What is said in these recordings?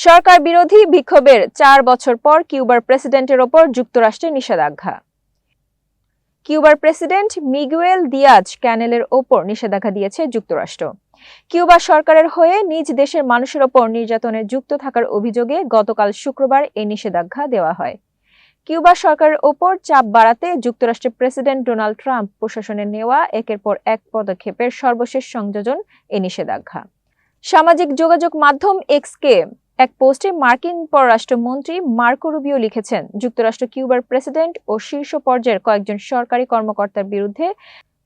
সরকার বিরোধী বিক্ষোভের চার বছর পর কিউবার প্রেসিডেন্টের ওপর যুক্তরাষ্ট্রের নিষেধাজ্ঞা। কিউবার প্রেসিডেন্ট মিগুয়েল দিয়াজ ক্যানেলের ওপর নিষেধাজ্ঞা দিয়েছে যুক্তরাষ্ট্র। কিউবা সরকারের হয়ে নিজ দেশের মানুষের ওপর নির্যাতনে যুক্ত থাকার অভিযোগে গতকাল শুক্রবার এই নিষেধাজ্ঞা দেওয়া হয়। কিউবা সরকারের ওপর চাপ বাড়াতে যুক্তরাষ্ট্রের প্রেসিডেন্ট ডোনাল্ড ট্রাম্প প্রশাসনের নেওয়া একের পর এক পদক্ষেপের সর্বশেষ সংযোজন এই নিষেধাজ্ঞা। সামাজিক যোগাযোগ মাধ্যম এক্সকে এক পোস্টে মার্কিন পররাষ্ট্রমন্ত্রী মার্কো রুবিও লিখেছেন, যুক্তরাষ্ট্র কিউবার প্রেসিডেন্ট ও শীর্ষ পর্যায়ের কয়েকজন সরকারি কর্মকর্তার বিরুদ্ধে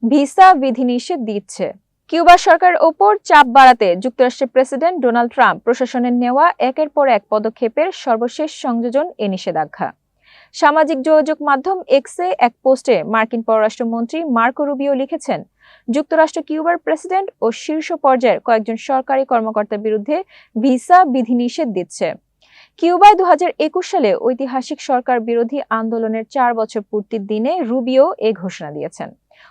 ভিসা বিধিনিষেধ দিচ্ছে। কিউবা সরকারের ওপর চাপ বাড়াতে যুক্তরাষ্ট্রের প্রেসিডেন্ট ডোনাল্ড ট্রাম্প প্রশাসনের নেওয়া একের পর এক পদক্ষেপের সর্বশেষ সংযোজন এ নিষেধাজ্ঞা। সামাজিক যোগাযোগ মাধ্যম এক্সে এক পোস্টে মার্কিন পররাষ্ট্রমন্ত্রী মার্কো রুবিও লিখেছেন যুক্তরাষ্ট্র কিউবার প্রেসিডেন্ট ও শীর্ষ পর্যায়ের কয়েকজন সরকারি কর্মকর্তার বিরুদ্ধে ভিসা বিধিনিষেধ দিচ্ছে। কিউবায় দু হাজার একুশ সালে ঐতিহাসিক সরকার বিরোধী আন্দোলনের চার বছর পূর্তির দিনে রুবিও এ ঘোষণা দিয়েছেন।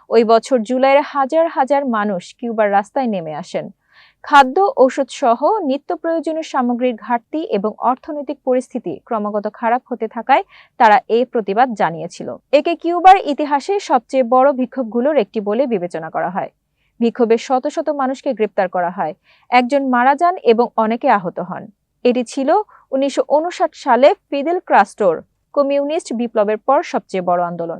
ওই বছর জুলাইয়ের হাজার হাজার মানুষ কিউবার রাস্তায় নেমে আসেন। খাদ্য, ঔষধ সহ নিত্য প্রয়োজনীয় সামগ্রীর ঘাটতি এবং অর্থনৈতিক পরিস্থিতি ক্রমাগত খারাপ হতে থাকায় তারা এই প্রতিবাদ জানিয়েছিল। একে কিউবার ইতিহাসে সবচেয়ে বড় বিক্ষোভগুলোর একটি বলে বিবেচনা করা হয়। বিক্ষোভে শত শত মানুষকে গ্রেপ্তার করা হয়। একজন মারা যান এবং অনেকে আহত হন। এটি ছিল উনিশশো উনষাট সালে ফিদেল ক্রাস্টোর কমিউনিস্ট বিপ্লবের পর সবচেয়ে বড় আন্দোলন।